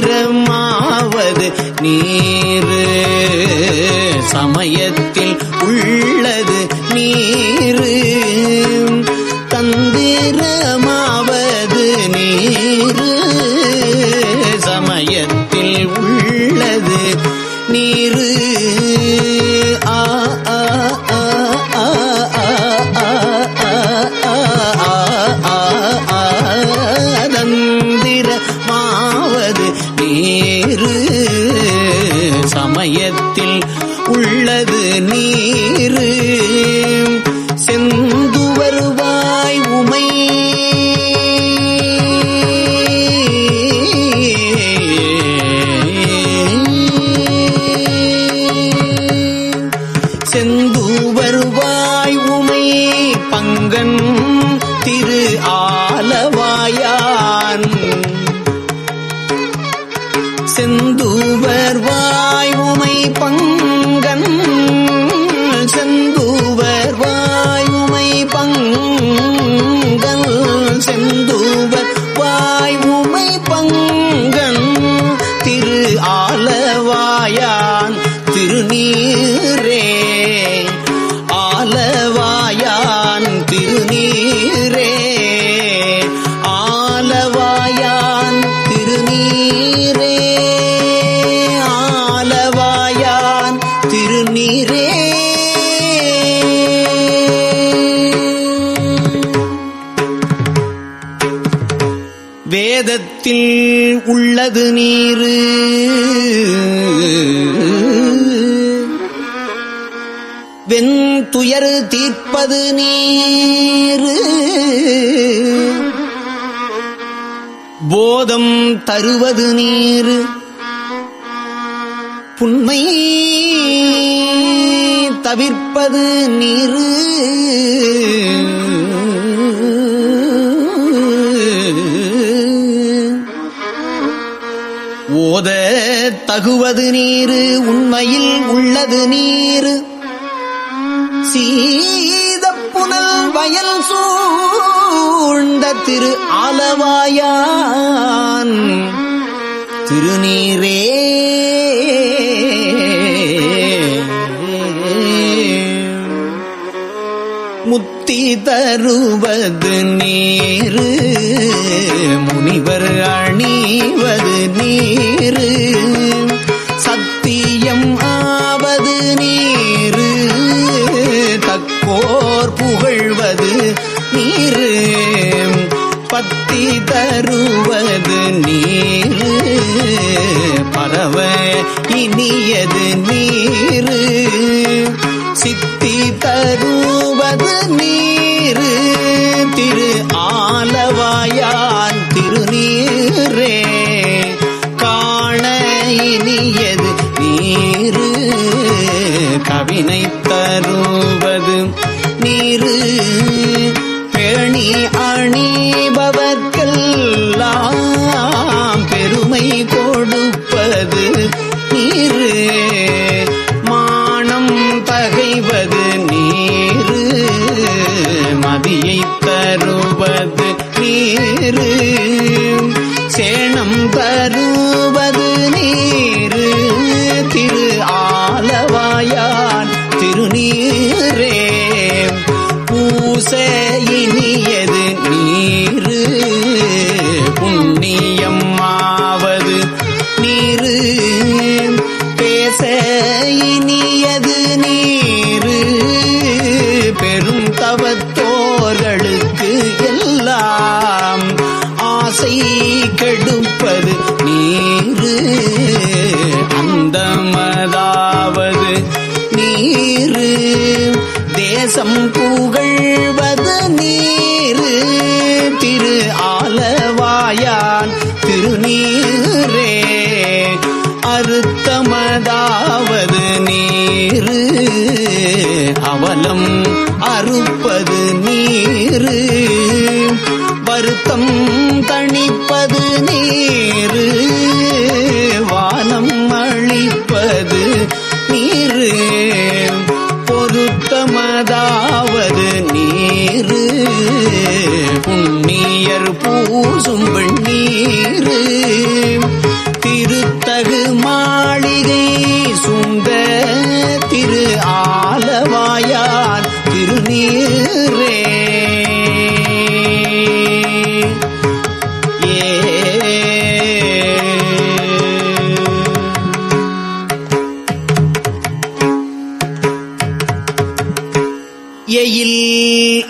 ஆயிரமாவது நீர் சமயத்தில் உள்ள உள்ளது நீரு. வெண்துயர் தீர்ப்பது நீரு. போதம் தருவது நீர். புண்மை தவிர்ப்பது நீரு. ஓத தகுவது நீரு உண்மையில் உள்ளது நீரு. சீத புனல் வயல் சூழ்ந்த திரு ஆலவாயான். திருநீரே தருவது நீரு. முனிவர் அணிவது நீரு. சத்தியம் ஆவது நீரு. தக்கோர் புகழ்வது நீரு. பத்தி தருவது நீரு. பரவ இனியது நீரு. சித்தி தருவது நீ திரு திரு ஆ அறுப்பது நீரு.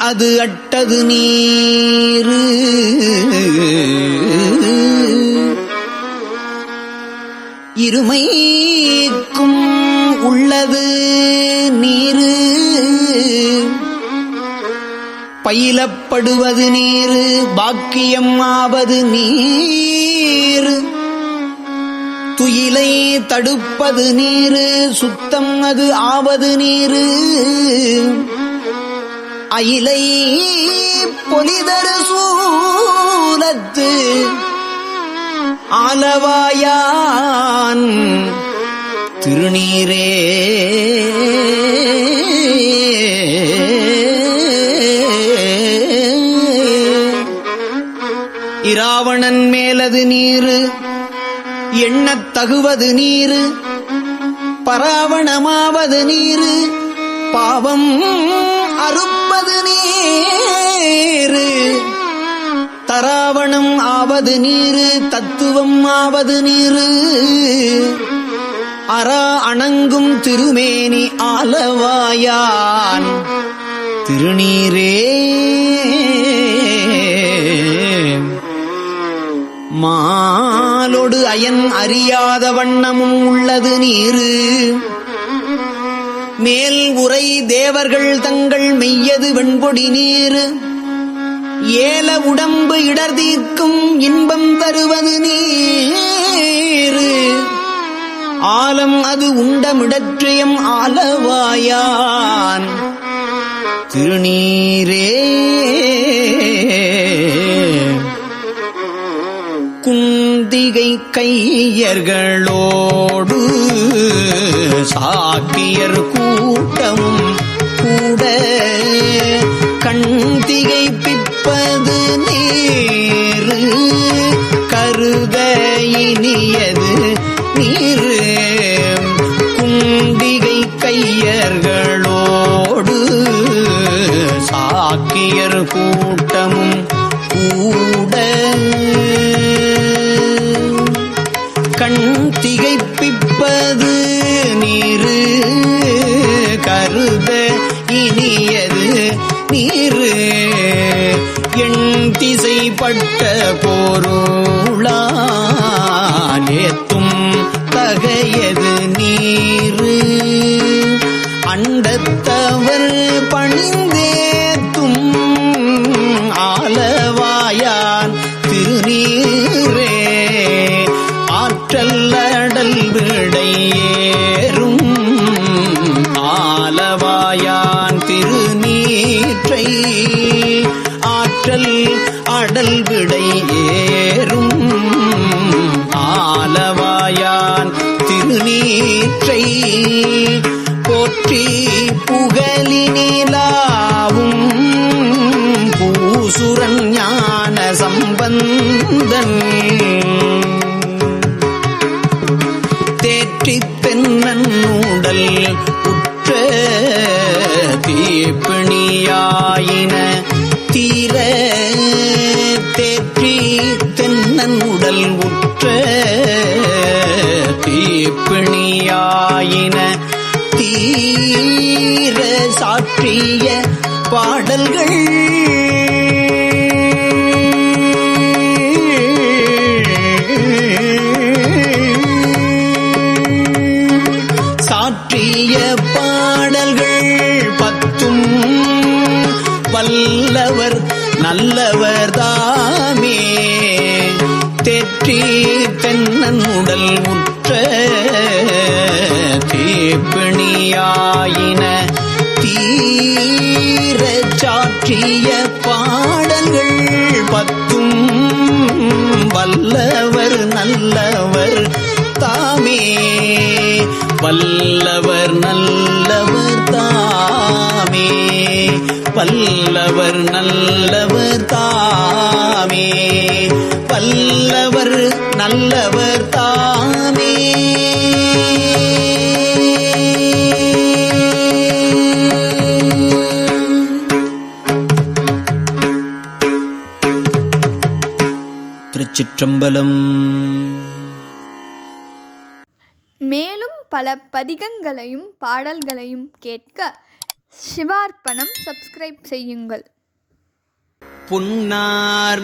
அது அட்டது நீரு. இருமைக்கும் உள்ளது நீரு. பயிலப்படுவது நீரு பாக்கியம் ஆவது நீர். துயிலை தடுப்பது நீரு சுத்தம் அது ஆவது நீரு. அயிலை பொலிதரு சூலத்து ஆலவாயான் திருநீரே. இராவணன் மேலது நீரு எண்ணத் தகுவது நீரு பராவணமாவது நீரு பாவம் அறுப்பது நீர். தராவணம் ஆவது நீர் தத்துவம் ஆவது நீர். அரா அணங்கும் திருமேனி ஆலவாயான். திருநீரே. மாலொடு அயன் அறியாத வண்ணமும் உள்ளது நீரு. மேல் உரை தேவர்கள் தங்கள் மெய்யது வெண்பொடி நீர். ஏல உடம்பு இடர் தீர்க்கும் இன்பம் தருவது நீர். ஆலம் அது உண்டமிடற்றியம் ஆலவாயான். திருநீரே. குந்திகை கையர்களோடு சாக்கியர் கூட்டமும் கூட கண்திகை பிப்பது நீரு. கருத இனியது நீரு. குண்டிகை கையர்களோடு சாக்கியர் கூட பட்ட போருளாலேத்தும் ஆடல் விடை ஏறும். ஆலவாயான் திருநீற்றை போற்றி புகழினிலாவும். பூசுரன் ஞான சம்பந்தன். தேற்றித் தென்னன் உடல் தீப்பிணியாயின தீர சாற்றிய பாடல்கள் தீப்பிணியாயின தீர சாற்றிய பாடல்கள் பத்தும் வல்லவர் நல்லவர் தாமே. வல்லவர் நல்லவர் தாமே. பல்லவர் நல்லவர் தாமே. பல்லவர் நல்லவர் தாமே. திருச்சிற்றம்பலம். மேலும் பல பதிகங்களையும் பாடல்களையும் கேட்க சிவார்ப்பணம் சப்ஸ்கிரைப் செய்யுங்கள். புன்னார்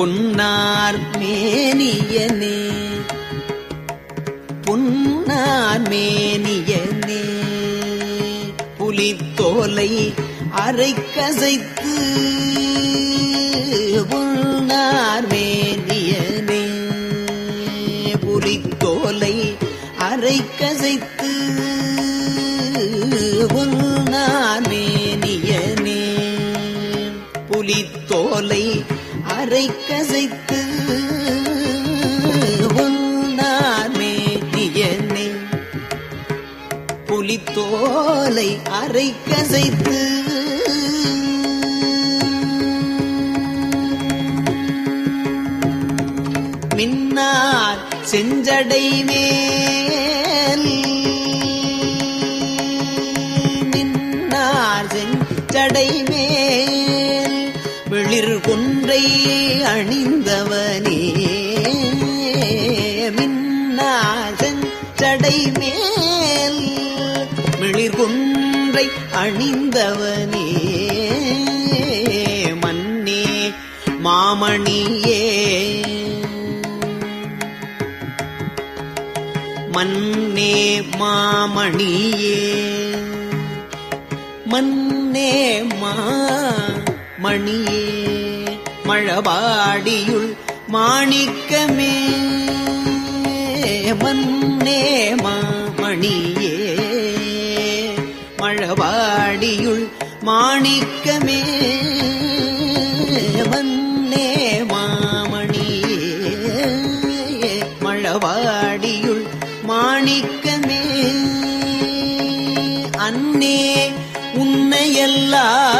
பொன்னார் மேனியனே பொன்னார் மேனியனே புலித்தோலை அரை கசைத்து புன்னார் மேனியனே புலித்தோலை அரை கசைத்து புன்னார் மேனியனே புலித்தோலை கதை கசைத்து புன்னார் புலித்தோலை அரை கசைத்து மின்னார் செஞ்சடை மேல். மின்னார் செஞ்சடை மேல். வெளிர் கொன்றை அணிந்தவனே. மன்னே மாமணியே. மன்னே மாமணியே. மன்னே மாமணியே. மழபாடியுள் மாணிக்கமே. மன்னே மாமணியே. மாணிக்கமே மன்னே மாமணியே மழவாடியுள் மாணிக்கமே. அன்னே உன்னையெல்லாம்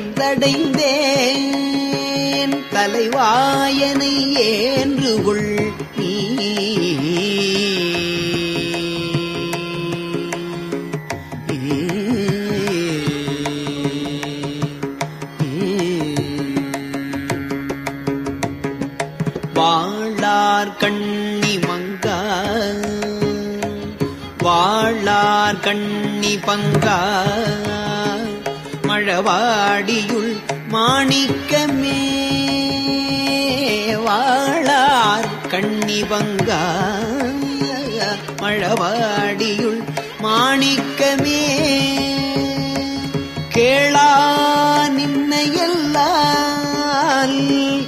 அடைந்தேன் தலைவாயனை ஏன்று கொள் நீ? வாழார் கண்ணி மங்கா வாழார் கண்ணி பங்கா. வாழவாடியுள் மாணிக்கமே. வாழார் கண்ணிவங்கா மழவாடியுள் மாணிக்கமே. கேளா நின்னையல்லால்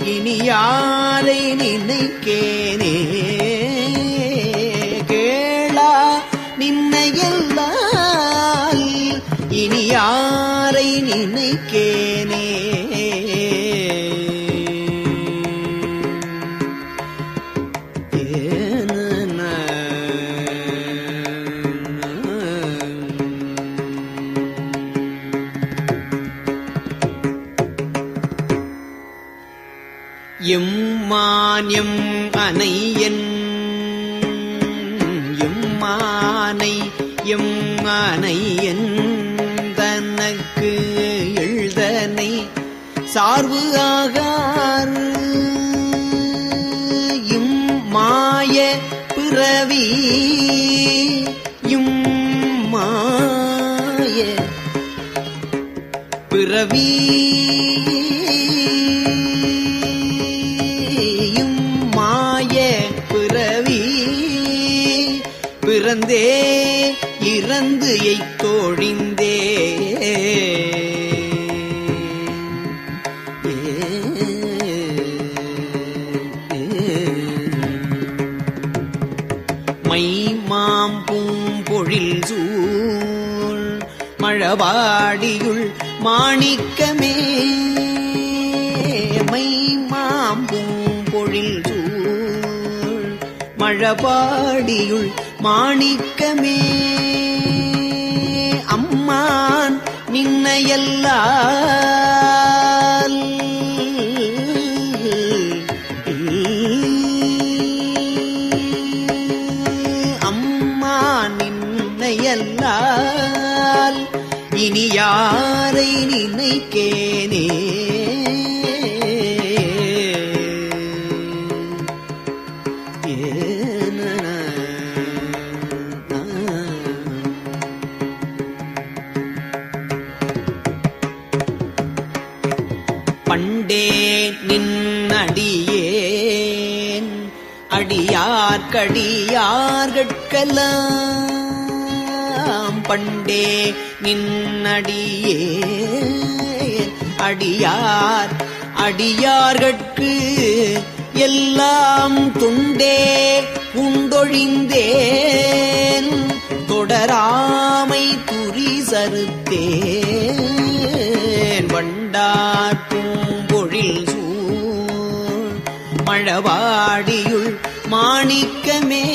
இனி யாரை நினைக்கேனே. எம்மான்யம் அனையன் எம்மானை என் தனக்கு எழுதனை. சார்பு ஆகார் இம் மாய பிறவி. இம் மாய பிறவி. இறந்தே இறந்து எய்தோழிந்தே. மை மாம்பூம்பொழில் சூழ் மழவாடியுள் மாணிக்கமே. மை மாம்பூம்பொழில் சூழ் மழபாடியுள் மாணிக்கமே. அம்மான் நின்னையல்லா அம்மா நின்னையல்லால். இனி யாரை நினைக்கேனே? நின்னடியேன். அடியார்கடியார்கட்கலாம் பண்டே நின்னடியேன். அடியார் அடியார்கட்கு எல்லாம் துண்டே உண்டொழிந்தேன் தொடராமை துரி சருத்தேன் வாடியுள் மாணிக்கமே.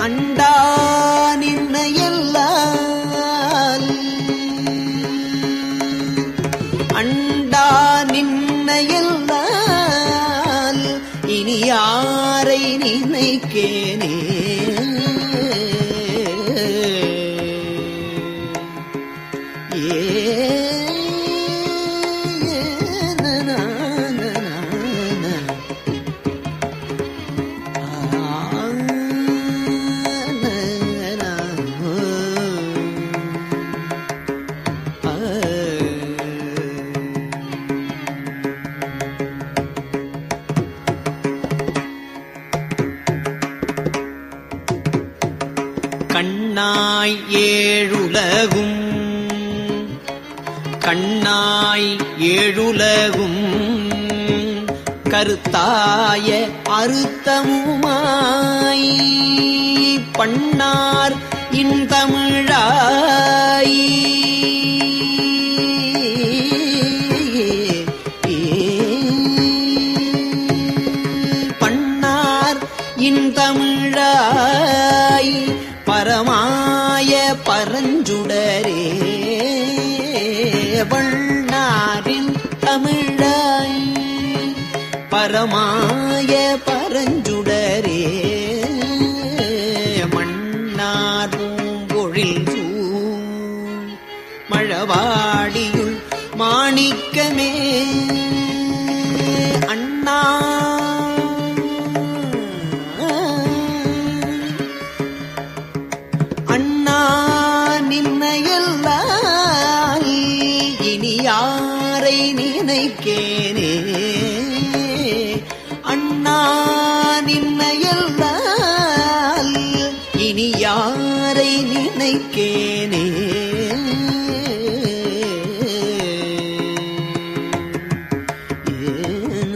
அண்டா நின்னையல்லால். அண்டா நின்னையல்லால் இனி யாரை நினைக்கே? கண்ணாய் ஏழுலகும். கருத்தாய அறுத்தமுமாய் பண்ணார் இன் தமிழாயி நினைக்கேனே அண்ணா நின்னையல்லால் இனி யாரை நினைக்கேனே? ஏன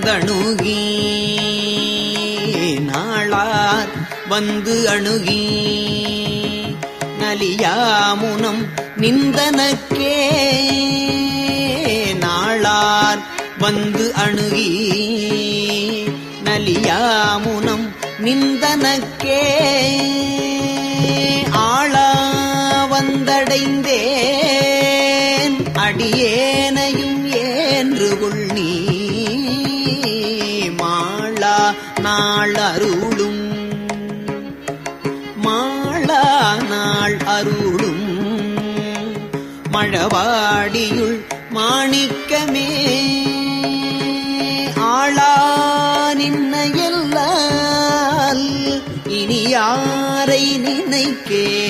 வந்தணுகி நாளார் வந்து அணுகி. நலியாமுனம் நிந்தனக்கே நாளார் வந்து அணுகி. நலியாமுனம் நிந்தனக்கே ஆளா வந்தடைந்தே. மழவாடியுள் மாணிக்கமே. ஆளா நின்ன எல்லால் இனி யாரை நினைக்கே.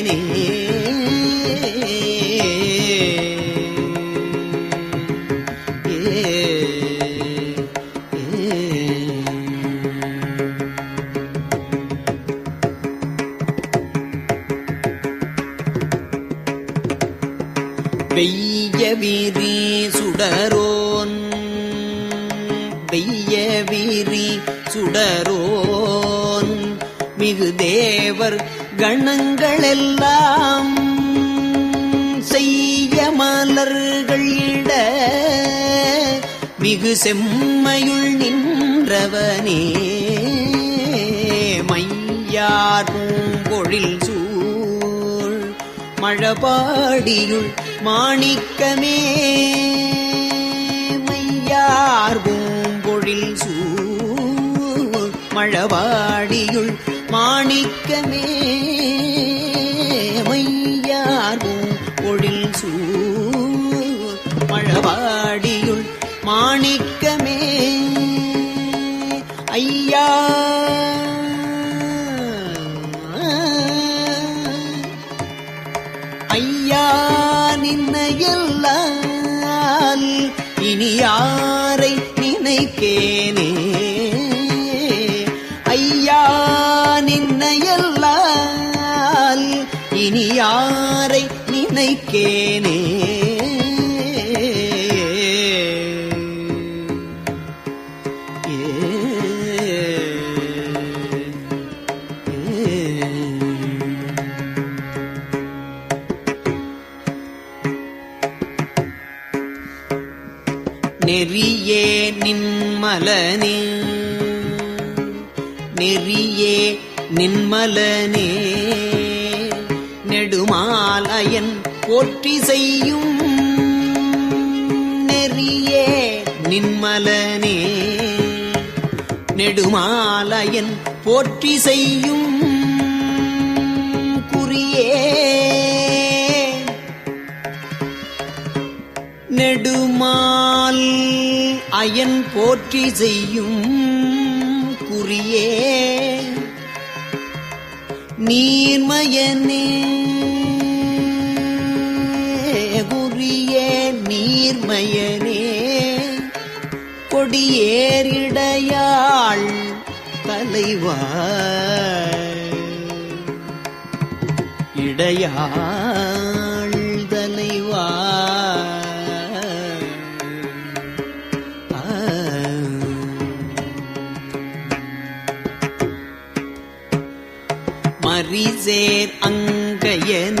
தேவர் கணங்களெல்லாம் செய்ய மலர்கள் இட மிகு செம்மையுள் நின்றவனே. மையார் பூம்பொழில் சூழ் மழபாடியுள் மாணிக்கமே. மையார் பூம்பொழில் சூழ் மழவாடியுள் மாணிக்கமே மையாரும் ஒழில் சூழ் மழவாடியுள் மாணிக்கமே. ஐயா. ஐயா நின்ன எல்லால் இனி யாரை நினைக்கே? நினைக்கேனே. நெறியே நின்மலனே. நெறியே நின்மலனே. போற்றி செய்யும் நெறியே நின்மலனே. நெடுமாலயன் போற்றி செய்யும் குறியே. நெடுமால் அயன் போற்றி செய்யும் குறியே. நீர்மயனே எம்மையனே கொடியேறிடையாள் தலைவா இடையாள் தலைவா மரிசேர் அங்கையன்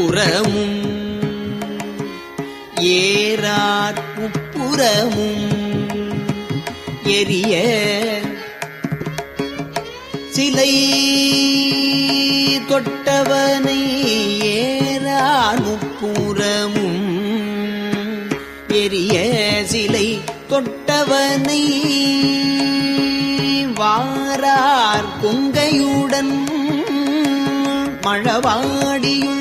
புறமும் ஏறார் முப்புறமும் எரிய சிலை தொட்டவனை ஏறார் முப்புறமும் எரிய சிலை தொட்டவனை வாரார் கொங்கையுடன் மழவாடியுள்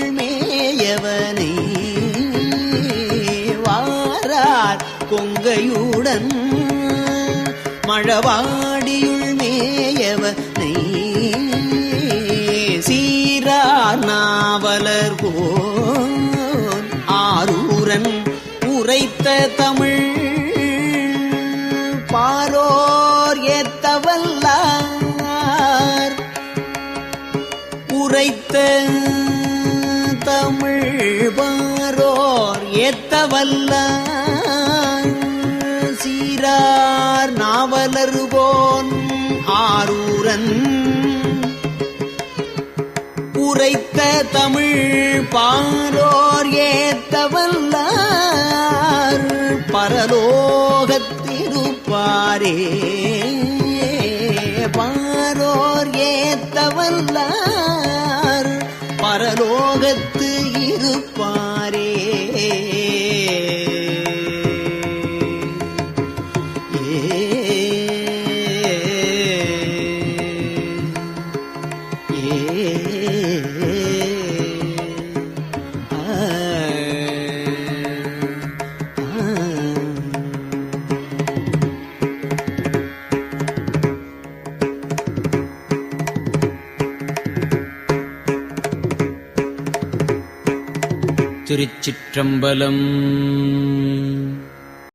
மழவாடியுள் மேயவனை சீரார் நாவலர் போல் ஆரூரன் உரைத்த தமிழ் பாரோர் ஏத்தவல்லார் உரைத்த தமிழ் பாரோர் ஏத்தவல்லார் சீரார் நாவலருபோன் ஆரூரன். உரைத்த தமிழ் பாரோர் ஏத்தவல்லார் பரலோகத்திருப்பாரே பாரோர் ஏத்தவல்லார் பரலோகத்தில் त्र्यम्बलम्।